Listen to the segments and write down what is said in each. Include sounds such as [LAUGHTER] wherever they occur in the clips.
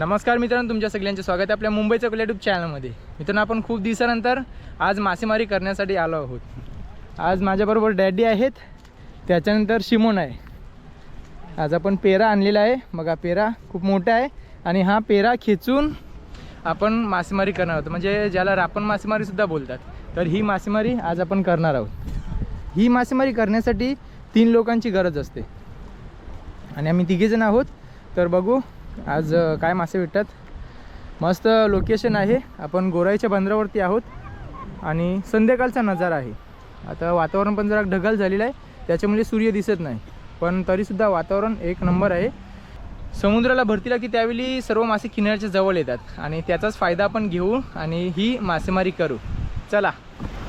नमस्कार मित्रांनो तुमच्या सगळ्यांचे स्वागत आहे आपल्या मुंबईच्या युट्यूब चॅनलमध्ये मित्रांनो आपण खूप दिवसानंतर आज मासेमारी करण्यासाठी आलो आहोत. आज माझ्याबरोबर डॅडी आहेत त्याच्यानंतर शिमोन आहे. आज आपण पेरा आणलेला आहे. बघा पेरा खूप मोठा आहे आणि हा पेरा खेचून आपण मासेमारी करणार आहोत. म्हणजे ज्याला रापण मासेमारीसुद्धा बोलतात. तर ही मासेमारी आज आपण करणार आहोत. ही मासेमारी करण्यासाठी तीन लोकांची गरज असते. आणि आम्ही तिघेजण आहोत. तर बघू आज काय मासे भेटतात? मस्त लोकेशन आहे. आपण गोराईच्या बंदरावरती आहोत. आणि संध्याकाळचा नजारा आहे. आता वातावरण पण जरा ढगाल झालेलं आहे. त्याच्यामुळे सूर्य दिसत नाही. पण तरीसुद्धा वातावरण एक नंबर आहे. समुद्राला भरतीला की त्यावेळी सर्व मासे किनाऱ्याच्या जवळ येतात. आणि त्याचाच फायदा आपण घेऊ आणि ही मासेमारी करू. चला.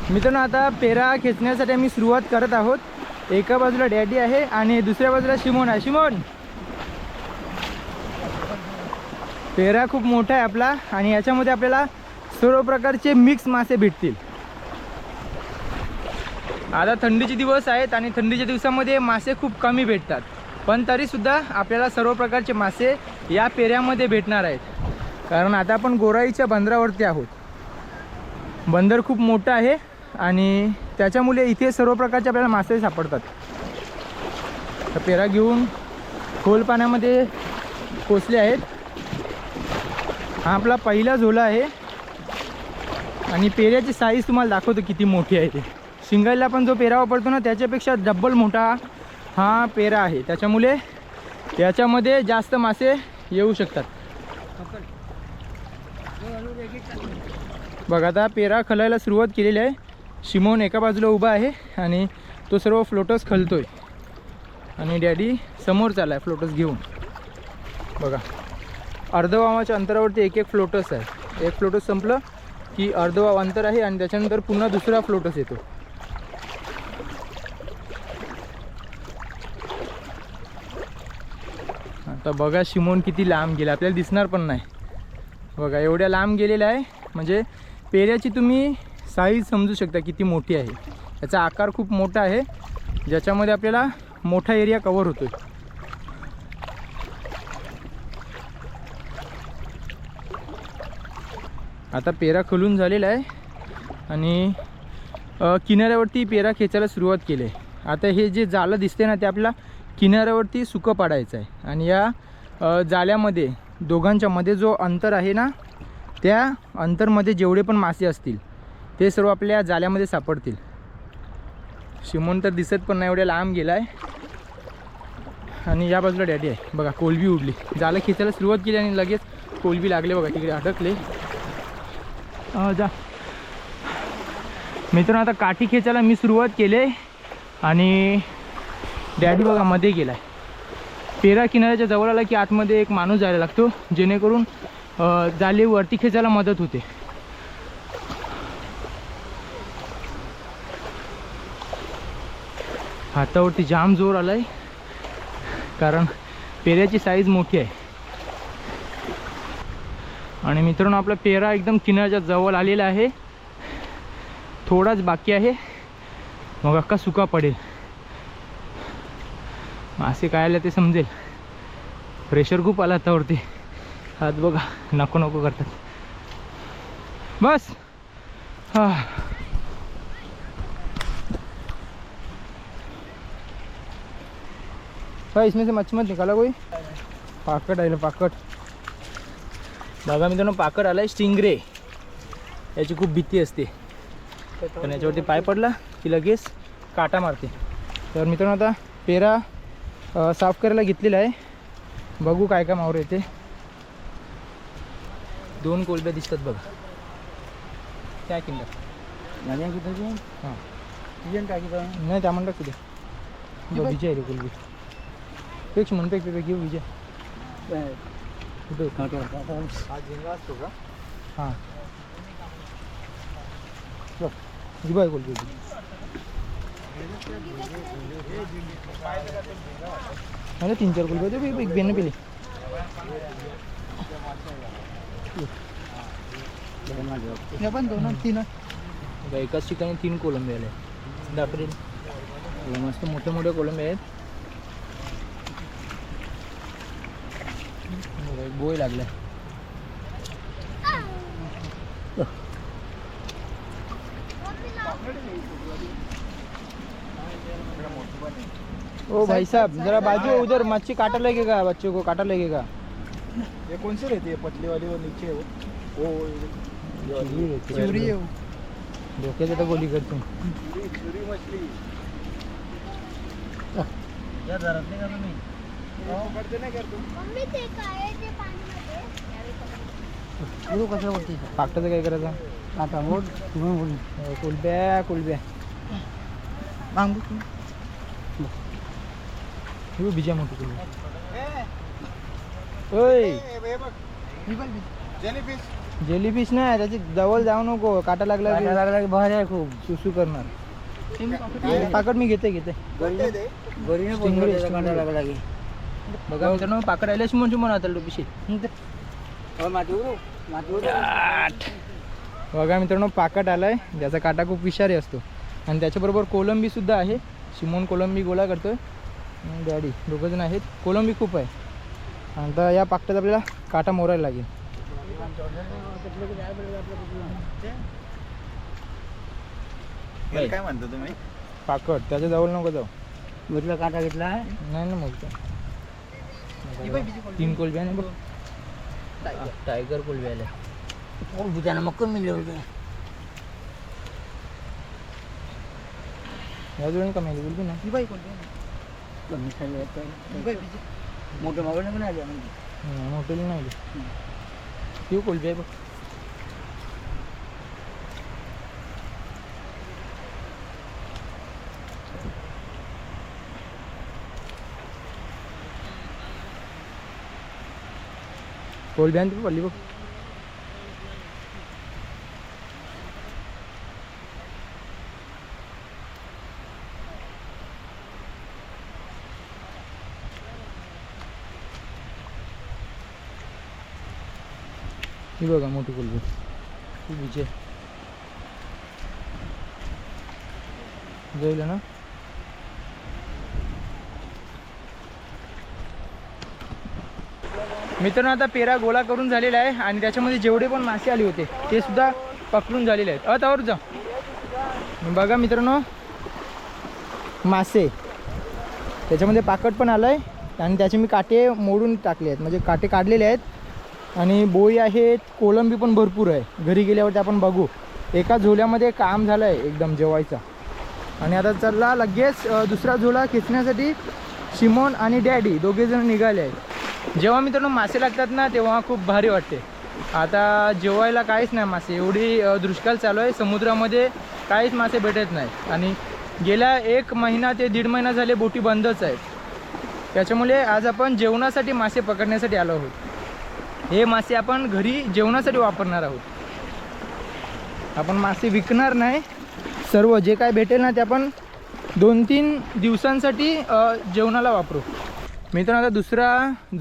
मित्रांनो आता पेरा खेचण्यासाठी आम्ही सुरुवात करत आहोत. एका बाजूला डॅडी आहे आणि दुसऱ्या बाजूला शिमोन आहे. शिमोन! पेरा खूप मोठा आहे आपला आणि याच्यामध्ये आपल्याला सर्व प्रकारचे मिक्स मासे भेटतील. आता थंडीचे दिवस आहेत आणि थंडीच्या दिवसामध्ये मासे खूप कमी भेटतात. पण तरीसुद्धा आपल्याला सर्व प्रकारचे मासे या पेऱ्यामध्ये भेटणार आहेत. कारण आता आपण गोराईच्या बंदरावरती आहोत. बंदर खूप मोठं आहे आणि त्याच्यामुळे इथे सर्व प्रकारचे आपल्याला मासे सापडतात. तर पेरा घेऊन खोल पाण्यामध्ये पोचले आहेत. हा आपला पहिला झोला आहे. आणि पेऱ्याची साईज तुम्हाला दाखवतो किती मोठी आहे ते. शिंगायला आपण जो पेरा वापरतो ना त्याच्यापेक्षा डब्बल मोठा हा पेरा आहे. त्याच्यामुळे त्याच्यामध्ये जास्त मासे येऊ शकतात. बघा आता पेरा खलायला सुरुवात केलेली आहे. शिमोन एका बाजूला उभा आहे आणि तो सर्व फ्लोटस खलतोय. आणि डॅडी समोर चालला आहे फ्लोटस घेऊन. बघा. अर्धवामाच्या अंतरावरती एक एक फ्लोटस आहे. एक फ्लोटस संपलं की अर्धवाव अंतर आहे आणि त्याच्यानंतर पुन्हा दुसरा फ्लोटस येतो. आता बघा शिमोन किती लांब गेला. आपल्याला दिसणार पण नाही. बघा एवढ्या लांब गेलेला आहे. म्हणजे पेऱ्याची तुम्ही साईज समजू शकता किती मोठी आहे. याचा आकार खूप मोठा आहे. ज्याच्यामध्ये आपल्याला मोठा एरिया कवर होतो आहे आता पेरा खुलून झालेला आहे. आणि किनाऱ्यावरती पेरा खेचायला सुरुवात केली आहे. आता हे जे जाळं दिसते ना ते आपला किनाऱ्यावरती सुकं पाडायचं आहे. आणि या जाळ्यामध्ये दोघांच्या मध्ये जो अंतर आहे ना त्या अंतरमध्ये जेवढे पण मासे असतील ते सर्व आपल्या जाळ्यामध्ये सापडतील. शिमोन तर दिसत पण नाही एवढ्या लांब गेला आहे. आणि या बाजूला डॅडी आहे. बघा कोलबी उडली. जाळं खेचायला सुरुवात केली आणि लगेच कोलबी लागले बघा तिकडे अडकले. जा. मित्रांनो आता काठी खेचायला मी सुरुवात केली आहे आणि डॅडी बघा मध्ये गेला आहे पेरा किनाऱ्याच्या जवळ आला की आतमध्ये एक माणूस जायला लागतो जेणेकरून अं, जाळी वरती खेचायला मदत होते. हातावरती जाम जोर आलाय कारण पेऱ्याची साईज मोठी आहे. आणि मित्रांनो आपला पेरा एकदम किनाऱ्याच्या जवळ आलेला आहे. थोडाच बाकी आहे. मग अक्का सुका पडेल. मासे काय आले ते समजेल. प्रेशर खूप आला आतावरती हात बघा नको नको करतात. बस. हा. इसमें से मच्छी मत निकाला कोई. पाकट आहे पाकट. बघा मित्रांनो पाकड आलाय स्टिंगरे. याची खूप भीती असते. पण याच्यावरती पाय पडला की लगेच काटा मारते. तर मित्रांनो आता पेरा साफ करायला घेतलेला आहे. बघू काय काय मावर येते. दोन कोलब्या दिसतात बघा. त्या किंमत हां. नाही त्या म्हणतात कुठे विजय रे कोलबी. पेक्ष म्हणते पे घेऊ विजय कुठे हां जिबाय कोलबी म्हणजे तीन चार कोलबी होते एक बेन पेली पण दोन तीन एकाच ठिकाणी तीन कोलंबे आले दाखवले मस्त मोठे मोठे कोलंबे आहेत एक बोय ओ भाई साहब जरा बाजू उधर मच्छी काटा लगेगा बच्चों को काटा लगेगा। ये कौन सी रहती है पतली वाली वो नीचे है वो? वो चिवरी है। वो। डोक्याचं तर गोली करतो छुरी छुरी मछली। या धरत नाही। तू मम्मी ते काय आहे ते पाण्यामध्ये पुढं कसं वरती पाकटाचं काय करायचं? आता मोड तुम्ही बोल. कुलब्या कुलब्या. ही बिजा मोठी ओय. जेलीफिश जेलीफिश नाही त्याची जवळ जाऊ नको. काटा लागला लागला भारी आहे खूप. सुसू करणार. पाकड मी घेते घेते. ते? बोलतो stingray. काटा लागला की. बघा मित्रांनो पाकड आले चिमून चिमून आता हो, उडू बघा मित्रांनो पाकट आलाय. ज्याचा काटा खूप विषारी असतो. आणि त्याच्याबरोबर कोलंबी सुद्धा आहे. शिमोन कोलंबी गोळा करतोय. आणि डॅडी दोघं जण आहेत. कोलंबी खूप आहे. आता या पाकटात आपल्याला काटा मोरायला लागेल. काय म्हणता तुम्ही? पाकट त्याच्याजवळ नको जाऊ. म्हटलं काटा घेतला नाही ना मग तीन कोलब्या नाही बघ टायगर कोलबी आले हो बुजाना मग कमी होते या जोडून कमी आली बोलबी ना? कमी झाले मोठं मागणं पण आले नाही, मोठेली नाही आली ती कोलबी आहे बघ कोलबी आणि ती पडली बघ. ही बघा मोठी कोलबी ती विजय जाईल ना? मित्रांनो आता पेरा गोळा करून झालेला आहे आणि त्याच्यामध्ये जेवढे पण मासे आले होते ते सुद्धा पकडून झालेले आहेत. अ जा. बघा मित्रांनो मासे. त्याच्यामध्ये पाकट पण आलं आहे आणि त्याचे मी काटे मोडून टाकले आहेत. म्हणजे काटे काढलेले आहेत आणि बोई आहेत कोलंबी पण भरपूर आहे. घरी गेल्यावरती आपण बघू. एका झोल्यामध्ये काम झालं आहे एकदम जेवायचा. आणि आता चला लगेच दुसरा झोला खेचण्यासाठी शिमोन आणि डॅडी दोघेजण निघाले आहेत. जेव्हा मित्रांनो मासे लागतात ना तेव्हा खूप भारी वाटते. आता जेवायला काहीच नाही मासे. एवढी दुष्काळ चालू आहे. समुद्रामध्ये काहीच मासे भेटत नाही आणि गेल्या एक महिना ते दीड महिना झाले बोटी बंदच आहेत. त्याच्यामुळे आज आपण जेवणासाठी मासे पकडण्यासाठी आलो आहोत. हे मासे आपण घरी जेवणासाठी वापरणार आहोत. आपण मासे विकणार नाही. सर्व जे काय भेटेल ना ते आपण दोन तीन दिवसांसाठी जेवणाला वापरू. मित्रांनो आता दुसरा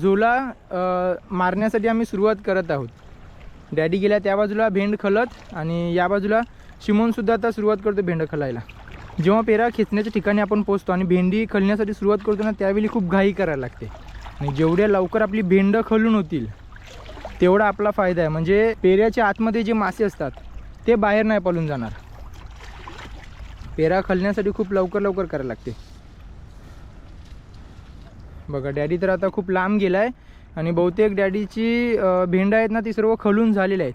झोला मारण्यासाठी आम्ही सुरुवात करत आहोत. डॅडी गेल्या त्या बाजूला भेंड खलत आणि या बाजूला शिमोनसुद्धा आता सुरुवात करतो भेंड खलायला. जेव्हा पेरा खेचण्याच्या ठिकाणी आपण पोचतो आणि भेंडी खलण्यासाठी सुरुवात करतो ना त्यावेळी खूप घाई करायला लागते. आणि जेवढ्या लवकर आपली भेंड खलून होतील तेवढा आपला फायदा आहे. म्हणजे पेऱ्याच्या आतमध्ये जे मासे असतात ते बाहेर नाही पळून जाणार. पेरा खलण्यासाठी खूप लवकर लवकर करायला लागते. बघा डॅडी तर आता खूप लांब गेला आहे आणि बहुतेक डॅडीची भेंड आहेत ना ती सर्व खलून झालेली आहेत.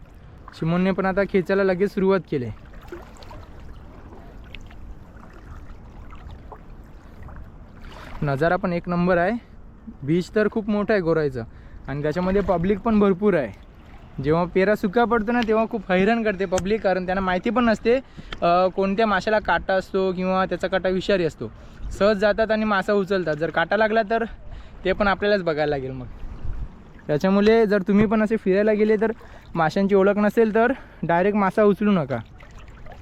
शिमोनने पण आता खेचायला लगेच सुरुवात केली आहे. नजारा पण एक नंबर आहे. बीच तर खूप मोठं आहे गोरायचं आणि त्याच्यामध्ये पब्लिक पण भरपूर आहे. जेव्हा पेरा सुका पडतो ना तेव्हा खूप हैराण करते पब्लिक कारण त्यांना माहिती पण नसते कोणत्या माशाला काटा असतो किंवा त्याचा काटा विषारी असतो. सहज जातात आणि मासा उचलतात. जर काटा लागला तर ते पण आपल्यालाच बघायला लागेल मग. त्याच्यामुळे जर तुम्ही पण असे फिरायला गेले तर माशांची ओळख नसेल तर डायरेक्ट मासा उचलू नका.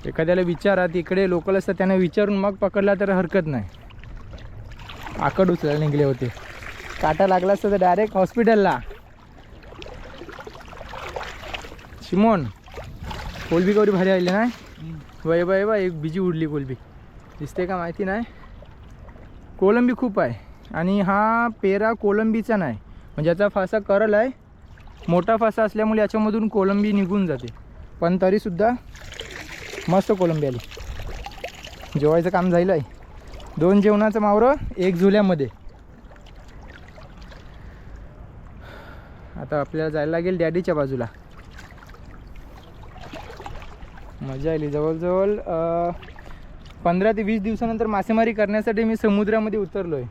एखाद्याला विचारा तिकडे लोकल असतात त्यांना विचारून मग पकडला तर हरकत नाही. आकड उचलायला निघले होते. काटा लागला असता तर डायरेक्ट हॉस्पिटलला. शिमोन कोलबी कवरी भारी आली ना बाय बाय बाय एक बिजी उडली कोलबी. दिसते का माहिती नाही? कोलंबी खूप आहे. आणि हा पेरा कोलंबीचा नाही. म्हणजे याचा फासा करल आहे. मोठा फासा असल्यामुळे याच्यामधून कोलंबी निघून जाते. पण तरीसुद्धा मस्त कोलंबी आली. जेवायचं काम झालं आहे दोन जेवणाचं मावरं एक झुल्यामध्ये. आता आपल्याला जायला लागेल डॅडीच्या बाजूला. मजा आली. जवळजवळ पंधरा ते वीस दिवसानंतर मासेमारी करण्यासाठी मी समुद्रामध्ये उतरलो आहे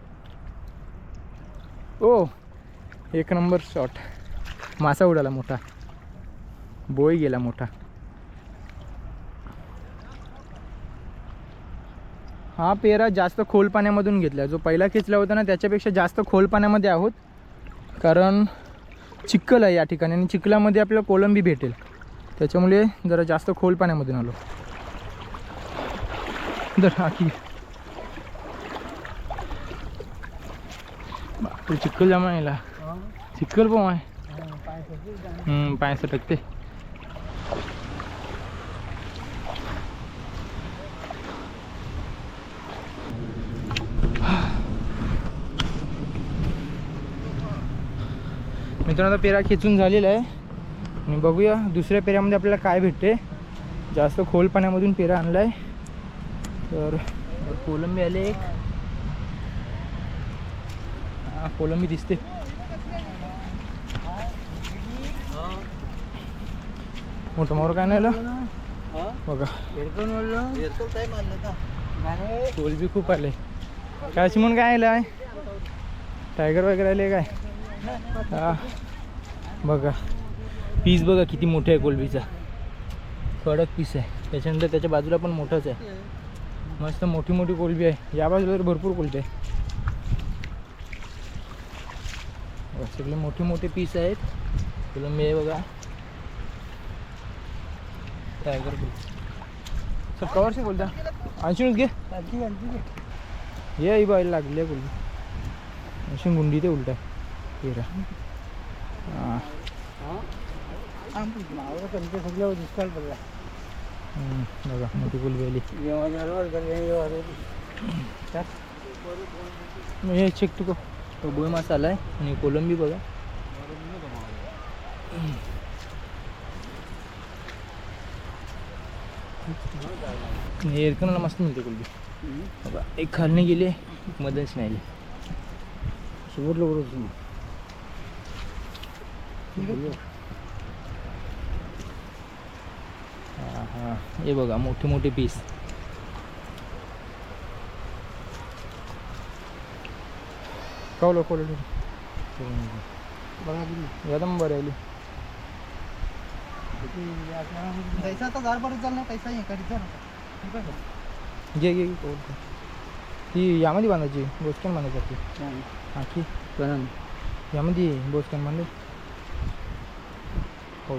ओ एक नंबर शॉट मासा उडाला मोठा. बोय गेला मोठा. हा पेरा जास्त खोल पाण्यामधून घेतला. जो पहिला खेचला होता ना त्याच्यापेक्षा जास्त खोल पाण्यामध्ये आहोत. कारण चिखल आहे या ठिकाणी आणि चिखलामध्ये आपल्याला कोलंबी भेटेल. त्याच्यामुळे जरा जास्त खोल पाण्यामधून आलो. दर हा की. बापरे चिखल जमा यायला चिखल पण आहे. पाय सटकते मित्रांनो आता पेरा खेचून झालेला आहे. आणि बघूया दुसऱ्या पेऱ्यामध्ये आपल्याला काय भेटते. जास्त खोल पाण्यामधून पेरा आणला आहे तर कोलंबी आले एक. कोलंबी दिसते. मोठं मोर काय नाही आलं? बघा. कोलबी खूप आले. काय म्हणून काय आलं आहे टायगर वगैरे आले काय? हा. बघा. पीस बघा किती मोठे आहे कोलबीचा कडक पीस आहे. त्याच्यानंतर त्याच्या बाजूला पण मोठाच आहे. मस्त मोठी मोठी कोलबी आहे. या बाजूला तर भरपूर कोलबी आहे बघा, सगळे मोठे मोठे पीस आहेत. कोलंबी आहे बघा. टायगर सब कवर से बोलता? अंशुन घे. ये आई बाई लागली कोलबी अशी गुंडी ते उलटा हां. हम्म, बघा मोठी मग हे चेक तुको तो बोई मासा आलाय आणि कोलंबी बघा. एरकनाला मस्त मिळते कोलबी. बघा एक खालने गेले मध्येच नाही आले हा हा. हे बघा मोठे मोठे पीस कवलं कवलं एकदम बरं आली घे घे घे, कवलं घे. ती यामध्ये बांधायची बोचकॅन बांधायची. आपली आखी यामध्ये बोचकॅन बांधले हो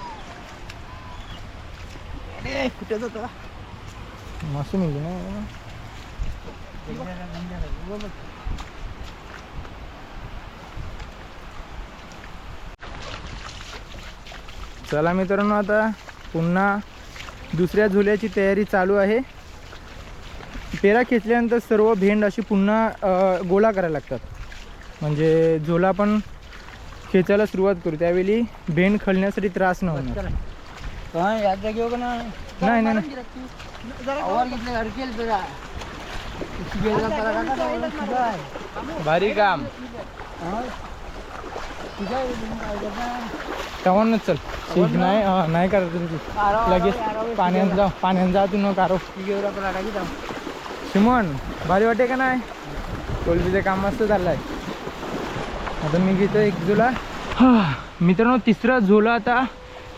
कुठे जातो? ना. चला मित्रांनो आता पुन्हा दुसऱ्या झुल्याची तयारी चालू आहे. पेरा खेचल्यानंतर सर्व भेंड अशी पुन्हा गोळा करायला लागतात. म्हणजे झोला पण खेचायला सुरुवात करू. त्यावेळी भेंड खळण्यासाठी त्रास न होणार. काय याद जागी का ना? नाही नाही नाही. आहे. भारी काम. हा? आहे, करता? तेव्हाच चल. ठीक नाही हा, नाही करायचं तू. आराव, लगेच पाण्यात जा पाण्यात जा तू न कारो. गेला करा टाकी जाऊ. शिमन भारी वाटे का नाही? कोलबीचं काम मस्त चाललंय. आता मी घेतो एक झुला. मित्रांनो तिसरा झोला आता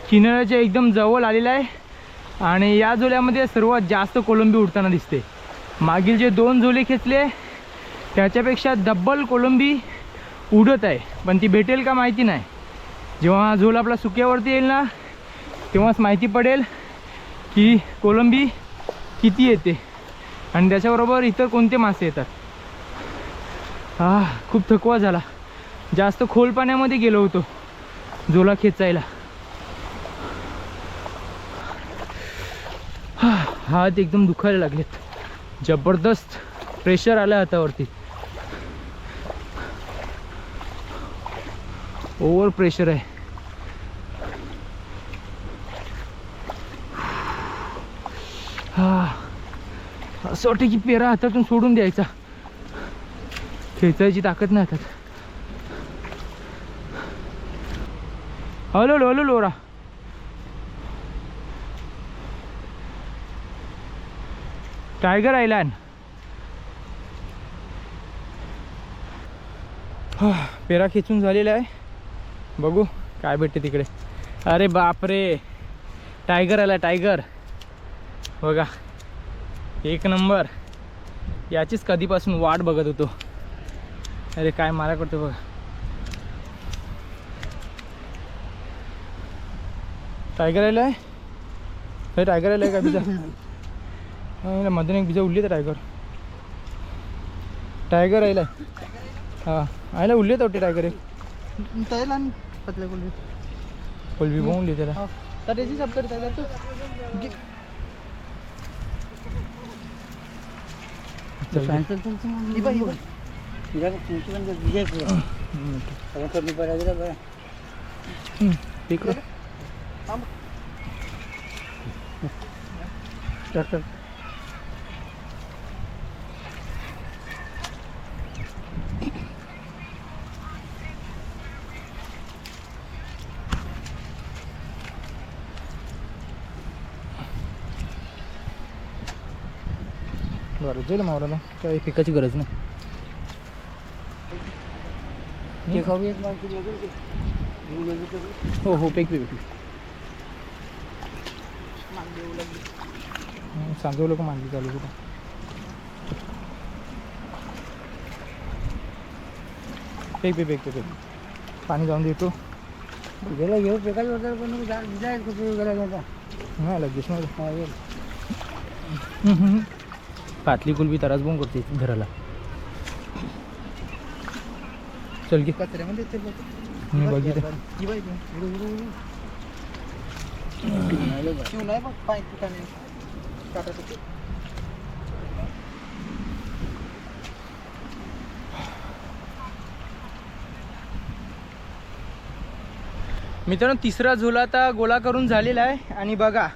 किनाऱ्याच्या एकदम जवळ आलेला आहे. आणि या झुल्यामध्ये सर्वात जास्त कोलंबी उडताना दिसते. मागील जे दोन झुले खेचले त्याच्यापेक्षा डब्बल कोलंबी उडत आहे. पण ती भेटेल का माहिती नाही. जेव्हा झोल आपला सुक्यावरती येईल ना तेव्हाच माहिती पडेल की कोलंबी किती येते. आणि त्याच्याबरोबर इतर कोणते मासे येतात? हा खूप थकवा झाला. जास्त खोल पाण्यामध्ये गेलो होतो झोला खेचायला. हात एकदम दुखायला लागलेत. जबरदस्त प्रेशर आलं हातावरती. ओव्हर प्रेशर आहे. हा असं वाटतं की पेरा हातातून सोडून द्यायचा. खेचायची ताकद नाही हातात. हलो हलो लोरा टायगर आयलँड. हा, पेरा खेचून झालेला आहे. बघू काय भेटते तिकडे. अरे बापरे टायगर आला टायगर. बघा एक नंबर. याचीच कधीपासून वाट बघत होतो. अरे काय मारा करतो बघा. टायगर आला आहे हे टायगर आला आहे का हा, [LAUGHS] मधून एक बिजा उडली तर टायगर टायगर आयला हा आयला उडली तर टायगर एक. पतले कोल्हे कोलबी बघून त्याला. तर त्याची सब करता येतात तू. चल घे. ही बघ, ही बघ. हम्म, तिकडं डॉक्टर बरं जाईल मावराला काही पिकाची गरज नाही. हो हो? पेक पेक सांगू लोक मांडली चालू कुठं पेक पे पेक पे पेक पाणी जाऊन देतो. गेला घेऊ. पेकाच होता पण जायचं कुठे गेला नाही लगेच नाही. पातली कुलबी तरास बोंग करते घराला. चल बघ. मी बघितलं. मित्रांनो तिसरा झोला आता गोळा करून झालेला आहे. आणि बघा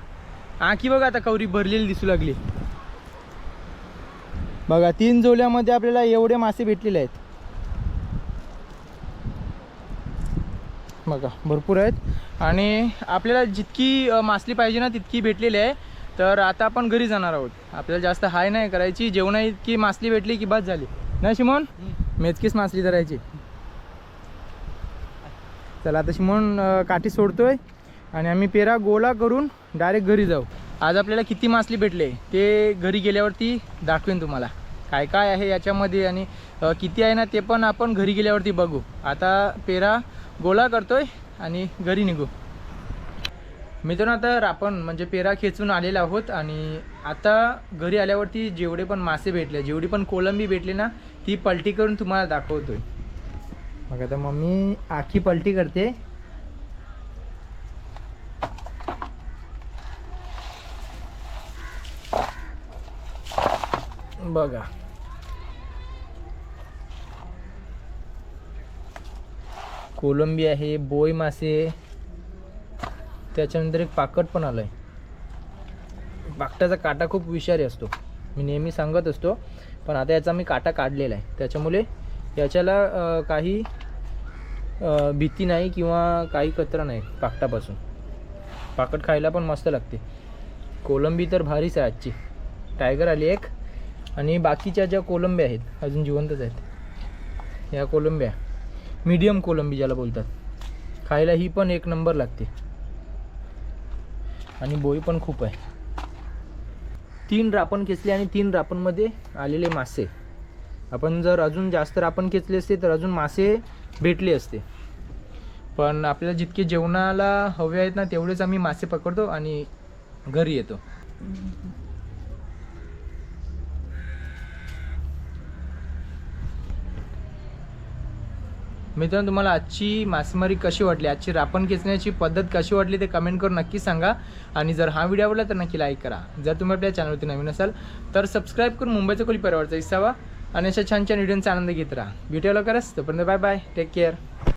आखी बघा आता कवरी भरलेली दिसू लागली. बघा तीन झोल्यामध्ये आपल्याला एवढे मासे भेटलेले आहेत. बघा भरपूर आहेत. आणि आपल्याला जितकी मासली पाहिजे ना तितकी भेटलेली आहे. तर आता आपण घरी जाणार आहोत. आपल्याला जास्त हाय नाही करायची जेवणा इतकी मासली भेटली की बस झाली. ना शिमोन? मेचकीच मासली धरायची. चला आता शिमोन काठी सोडतोय. आणि आम्ही पेरा गोला करून डायरेक्ट घरी जाऊ. आज आपल्याला किती मासली भेटले ते घरी गेल्यावरती दाखवेन तुम्हाला. काय काय आहे याच्यामध्ये आणि किती आहे ना ते पण आपण घरी गेल्यावरती बघू. आता पेरा गोळा करतोय आणि घरी निघू. मित्रांनो आता आपण म्हणजे पेरा खेचून आलेलो आहोत आणि आता घरी आल्यावरती जेवढे पण मासे भेटले जेवढी पण कोलंबी भेटली ना ती पलटी करून तुम्हाला दाखवतोय. मग आता मम्मी आखी पलटी करते. बघा. कोलंबी आहे बोई मासे त्याच्यानंतर एक पाकट पण आलं आहे पाकटाचा काटा खूप विषारी असतो. मी नेहमी सांगत असतो पण आता याचा मी काटा काढलेला आहे. त्याच्यामुळे याच्याला काही भीती नाही किंवा काही कचरा नाही पाकटापासून. पाकट खायला पण मस्त लागते. कोलंबी तर भारीच आहे आजची. टायगर आली एक. आणि बाकीच्या ज्या कोलंब्या आहेत अजून जिवंतच आहेत. या कोलंब्या मीडियम कोलंबी ज्याला बोलतात. खायला ही पण एक नंबर लागते. आणि बोई पण खूप आहे. तीन रापण खेचले आणि तीन रापणमध्ये आलेले मासे. आपण जर अजून जास्त रापण खेचले असते तर अजून मासे भेटले असते. पण आपल्याला जितके जेवणाला हवे आहेत ना तेवढेच आम्ही मासे पकडतो आणि घरी येतो. मित्रांनो तुम्हाला आजची मासेमारी कशी वाटली? आजची रापण खेचण्याची पद्धत कशी वाटली ते कमेंट करून नक्की सांगा. आणि जर हा व्हिडिओ आवडला तर नक्की लाईक करा. जर तुम्ही आपल्या चॅनलवरती नवीन असाल तर सबस्क्राईब करून मुंबईचा कोली परिवारचा हिस्सा व्हा. आणि अशा छान छान व्हिडिओंचा आनंद घेत राहा. व्हिडिओ लवकरच. तोपर्यंत बाय बाय टेक केअर